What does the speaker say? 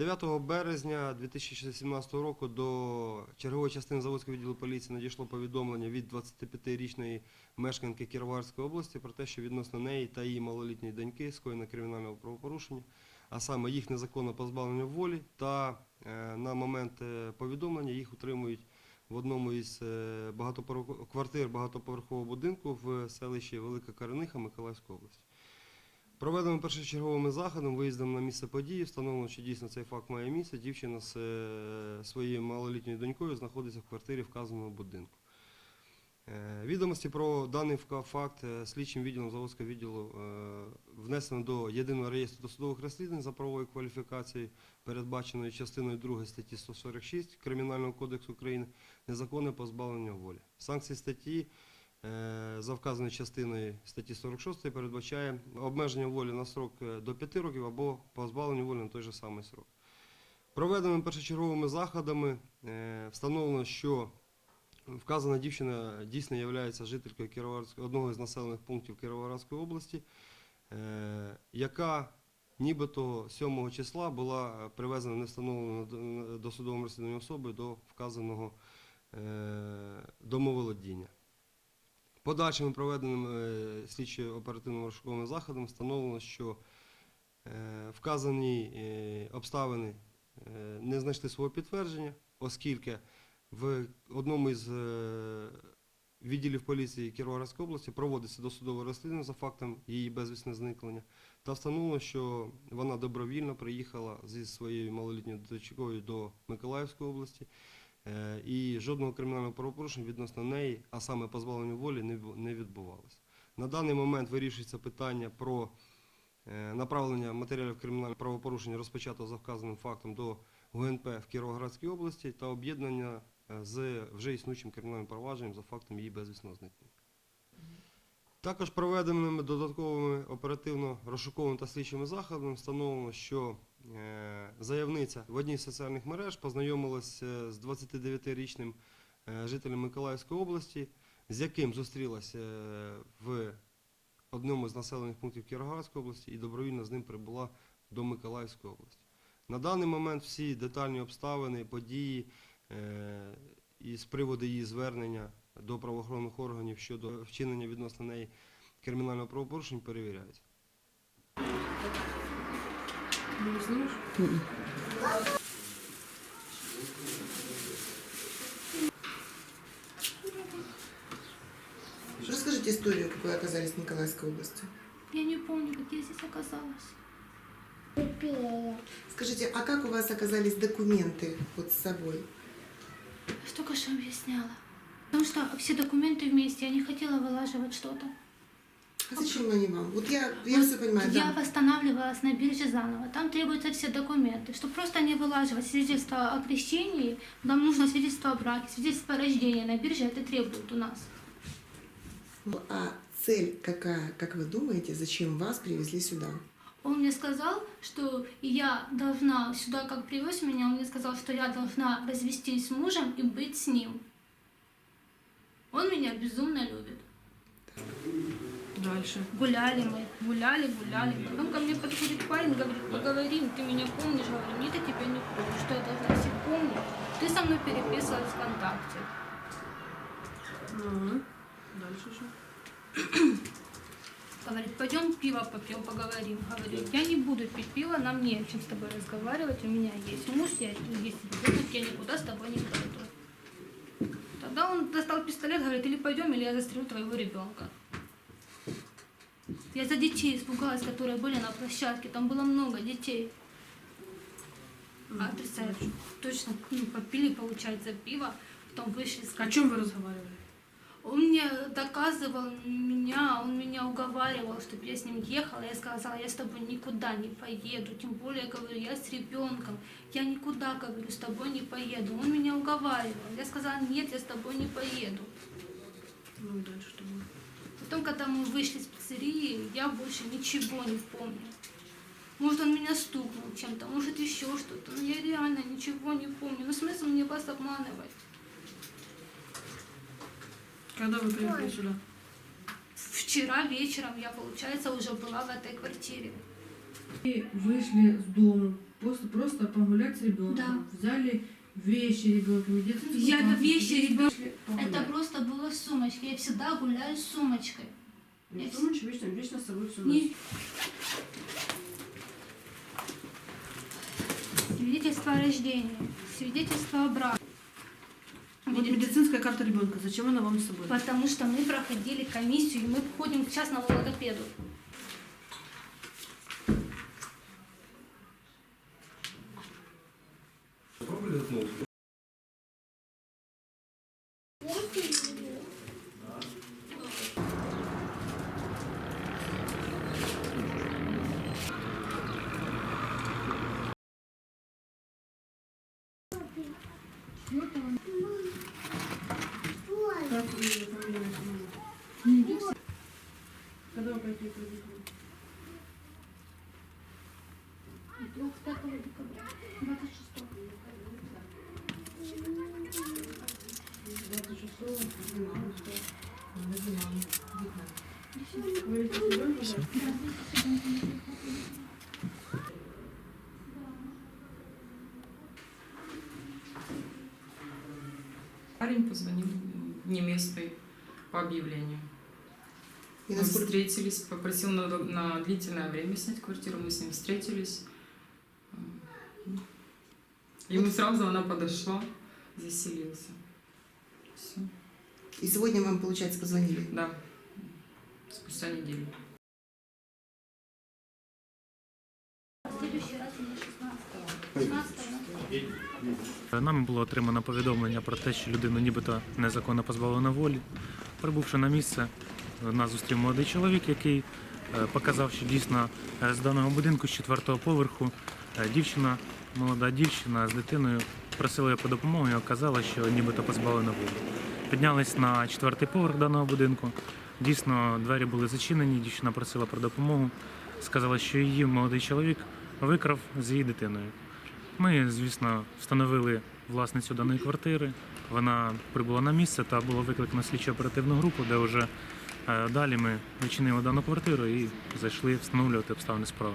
9 березня 2017 року до чергової частини Заводського відділу поліції надійшло повідомлення від 25-річної мешканки Кіровоградської області про те, що відносно неї та її малолітньої доньки скоєно кримінального правопорушення, а саме їх незаконне позбавлення волі та е, на момент е, повідомлення їх утримують в одному із е, квартир багатоповерхового будинку в селищі Велика Карениха Миколаївської області. Проведеним першочерговими заходом, виїздом на місце події, встановлено, що дійсно цей факт має місце. Дівчина з е, своєю малолітньою донькою знаходиться в квартирі вказаного будинку. Е, Відомості про даний факт е, слідчим відділом Заводського відділу внесено до єдиного реєстру досудових розслідувань за правовою кваліфікацією, передбаченою частиною 2 статті 146 Кримінального кодексу України, незаконне позбавлення волі. Санкції статті за вказаною частиною статті 46 передбачає обмеження волі на срок е, до 5 років або позбавлення волі на той же самий срок. Проведеними першочерговими заходами е, встановлено, що вказана дівчина дійсно є жителькою одного з населених пунктів Кіровоградської області, е, яка нібито 7 числа була привезена невстановленою до- досудовим розслідуванням особи до вказаного е, домоволодіння. Подальшими проведеними е, слідчо-оперативними розшуковими заходами встановлено, що е, вказані е, обставини не знайшли свого підтвердження, оскільки в одному із відділів поліції Кіровоградської області проводиться досудове розслідування за фактом її безвісне зникнення, та встановлено, що вона добровільно приїхала зі своєю малолітньою дочкою до Миколаївської області, і жодного кримінального правопорушення відносно неї, а саме позбавлення волі, не відбувалося. На даний момент вирішується питання про е, направлення матеріалів кримінального правопорушення розпочатого за вказаним фактом до ГУНП в Кіровоградській області та об'єднання е, з вже існуючим кримінальним провадженням за фактом її безвісного зникнення. Також проведеними додатковими оперативно-розшуковими та слідчими заходами встановлено, що е, заявниця в одній з соціальних мереж познайомилася з 29-річним е, жителем Миколаївської області, з яким зустрілася е, в одному з населених пунктів Кіровоградської області і добровільно з ним прибула до Миколаївської області. На даний момент всі детальні обставини, події е, і з приводу її звернення до правоохоронних органів щодо вчинення відносно неї кримінального правопорушення перевіряються. Не знаешь? Расскажите историю, как вы оказались в Николаевской области. Я не помню, как я здесь оказалась. Скажите, а как у вас оказались документы вот с собой? Я только что объясняла. Потому что все документы вместе, я не хотела вылаживать что-то. А зачем они вам? Вот я, я Вот все понимаю, Я да. восстанавливалась на бирже заново. Там требуются все документы. Чтобы просто не вылаживать свидетельство о крещении, нам нужно свидетельство о браке, свидетельство о рождении. На бирже это требуют у нас. Ну, А цель какая, как вы думаете, зачем вас привезли сюда? Он мне сказал, что я должна, сюда как привез меня, он мне сказал, что я должна развестись с мужем и быть с ним. Он меня безумно любит. Дальше. Гуляли мы, гуляли, гуляли. Потом ко мне подходит парень, говорит, поговорим, ты меня помнишь? Говорю, нет, я тебя не помню. Что я должна всех помнить? Ты со мной переписывалась ВКонтакте. Ага. Дальше что? Говорит, пойдем пиво попьем, поговорим. Говорю, я не буду пить пиво, нам не о чем с тобой разговаривать. У меня есть муж, я есть ребенок, я никуда с тобой не пойду. Тогда он достал пистолет, говорит, или пойдем, или я застрелю твоего ребенка. Я за детей испугалась, которые были на площадке. Там было много детей. А отрицает. Точно, ну, попили, получается, пиво, потом вышли с О чем вы разговаривали? он мне доказывал меня, он меня уговаривал, чтобы я с ним ехала. Я сказала, я с тобой никуда не поеду. Тем более, говорю, я с ребенком. Я никуда, говорю, с тобой не поеду. Он меня уговаривал. Я сказала, нет, я с тобой не поеду. Ну дальше что было? Потом, когда мы вышли с пиццерии, я больше ничего не помню. Может, он меня стукнул чем-то, может, еще что-то. Но я реально ничего не помню. Ну, смысл мне вас обманывать? Когда вы приехали сюда? Вчера вечером я, получается, уже была в этой квартире. И вышли с дому, просто, просто погулять с ребенком. Да. Взяли вещи ребенка, медицинскую Я карточку, вещи ребенка-. Это просто было сумочка. Я всегда гуляю с сумочкой. И сумочку вечно, вечно с собой всю Не- Свидетельство о рождении, свидетельство о браке. Вот медицинская карта ребенка, зачем она вам с собой? Потому что мы проходили комиссию, и мы ходим к частному логопеду. Пробуй этот ноут. Как вы ее фамилия назвали? Когда вы какие приехали? 25 декабря. 26 Вы видите ребенка? да? Парень позвонил не местный по объявлению. И Мы насколько встретились, попросил на, на длительное время снять квартиру, мы с ним встретились. Ему сразу она подошла, заселился. Все, и сегодня вам, получается, позвонили? да, спустя неделю. В следующий раз у меня 16 16 Нами було отримано повідомлення про те, що людину нібито незаконно позбавлено волі. Прибувши на місце, нас зустрів молодий чоловік, який е, показав, що дійсно е, з даного будинку з четвертого поверху е, дівчина, молода дівчина з дитиною просила її по допомогу і оказала, що нібито позбавлено волі. Піднялись на четвертий поверх даного будинку. Дійсно, двері були зачинені, дівчина просила про допомогу. Сказала, що її молодий чоловік викрав з її дитиною. Ми, звісно, встановили власницю даної квартири. Вона прибула на місце та було викликано слідчо оперативну групу, де вже далі ми відчинили дану квартиру і зайшли встановлювати обставини справи.